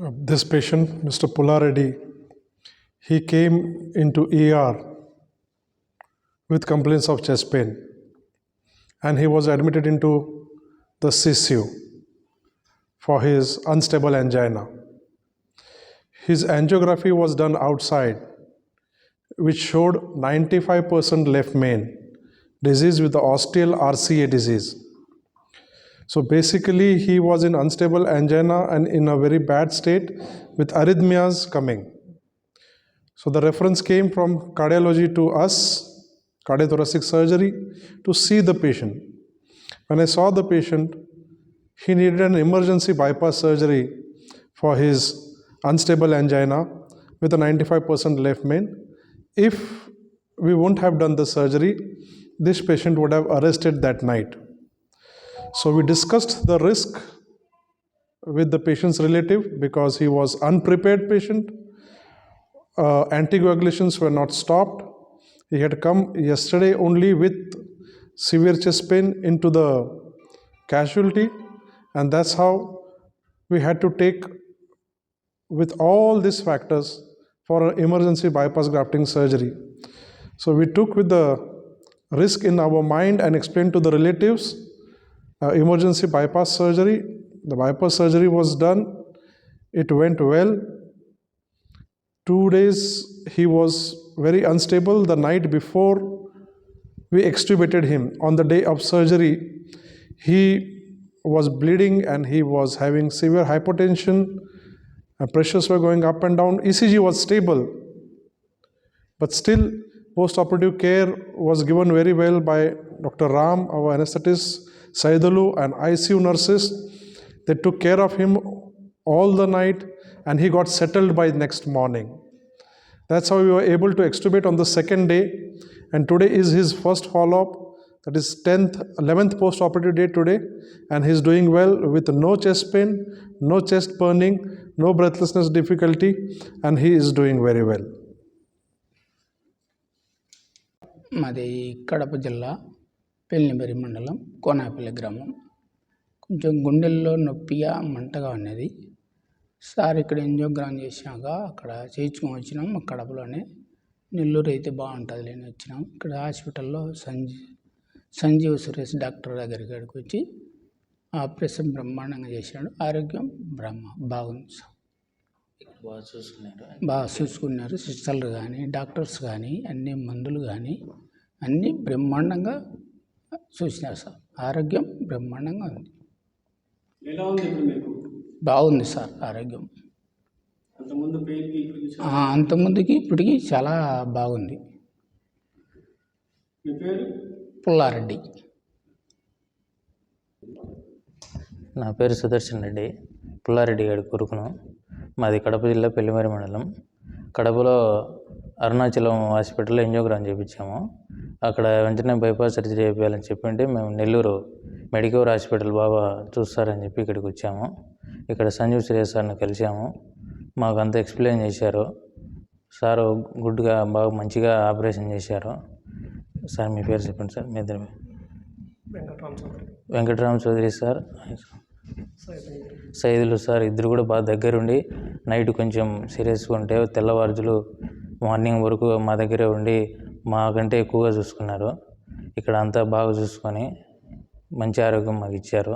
Uh, this patient, Mr. Pulareddy, he came into ER with complaints of chest pain and he was admitted into the CCU for his unstable angina. His angiography was done outside which showed 95% left main disease with the ostial RCA disease. So basically, he was in unstable angina and in a very bad state with arrhythmias coming. So the reference came from cardiology to us, cardiothoracic surgery, to see the patient. When I saw the patient, he needed an emergency bypass surgery for his unstable angina with a 95% left main. If we wouldn't have done the surgery, this patient would have arrested that night. So we discussed the risk with the patient's relative because he was unprepared patient. Uh, anticoagulations were not stopped. He had come yesterday only with severe chest pain into the casualty, and that's how we had to take with all these factors for an emergency bypass grafting surgery. So we took with the risk in our mind and explained to the relatives uh, emergency bypass surgery. The bypass surgery was done. It went well. Two days he was very unstable. The night before we extubated him, on the day of surgery, he was bleeding and he was having severe hypotension. Uh, pressures were going up and down. ECG was stable, but still, post-operative care was given very well by Dr. Ram, our anesthetist, Saidalu, and ICU nurses. They took care of him all the night, and he got settled by next morning. That's how we were able to extubate on the second day, and today is his first follow-up. That is 10th, 11th post-operative day today, and he's doing well with no chest pain, no chest burning, no breathlessness difficulty, and he is doing very well. మాది కడప జిల్లా పెళ్ళిబరి మండలం కోనాపల్లి గ్రామం కొంచెం గుండెల్లో నొప్పిగా మంటగా ఉన్నది sir ఇక్కడ ఎంజియోగ్రామ్ చేసినాక అక్కడ చేయించుకొని వచ్చినాం కడపలోనే నెల్లూరు అయితే బాగుంటుంది లేని వచ్చినాం ఇక్కడ హాస్పిటల్లో సంజీ సంజీవ్ సురేష్ డాక్టర్ దగ్గరికి ఇక్కడికి వచ్చి ఆపరేషన్ బ్రహ్మాండంగా చేశాడు. ఆరోగ్యం బ్రహ్మ బాగుంది సార్. బాగా చూసుకున్నారు బాగా చూసుకున్నారు. సిస్టర్లు కానీ డాక్టర్స్ కానీ అన్ని మందులు కానీ అన్నీ బ్రహ్మాండంగా చూసినారు సార్. ఆరోగ్యం బ్రహ్మాండంగా ఉంది. ఎలా ఉంది ఇప్పుడు మీకు? బాగుంది సార్ ఆరోగ్యం. అంతకుముందుకి ఇప్పటికి చాలా బాగుంది. మీ పేరు? పుల్లారెడ్డి. నా పేరు సుదర్శన్ రెడ్డి. పుల్లారెడ్డి గారి కొడుకును. మాది కడప జిల్లా పెళ్ళిమరి మండలం. కడపలో అరుణాచలం హాస్పిటల్లో ఎంజియోగ్రామ్ చేయించాము అక్కడ వెంటనే బైపాస్ సర్జరీ చేయాలని చెప్పింటే మేము నెల్లూరు మెడికవర్ హాస్పిటల్ బాబా చూస్తారని చెప్పి ఇక్కడికి వచ్చాము. ఇక్కడ సంజీవ్ శ్రేయస్ సార్ని కలిసాము మాకు అంతా ఎక్స్ప్లెయిన్ చేశారు. సారు గుడ్గా బాగా మంచిగా ఆపరేషన్ చేశారు. సార్ మీ పేరు చెప్పండి సార్ మీ ఇద్దరు వెంకటరామ చౌదరి సార్. సైదులు సార్ ఇద్దరు కూడా బాగా దగ్గరుండి నైట్ కొంచెం సీరియస్గా ఉంటే తెల్లవారుజులు మార్నింగ్ వరకు మా దగ్గరే ఉండి మాకంటే ఎక్కువగా చూసుకున్నారు. ఇక్కడ అంతా బాగా చూసుకొని మంచి ఆరోగ్యం మాకు ఇచ్చారు.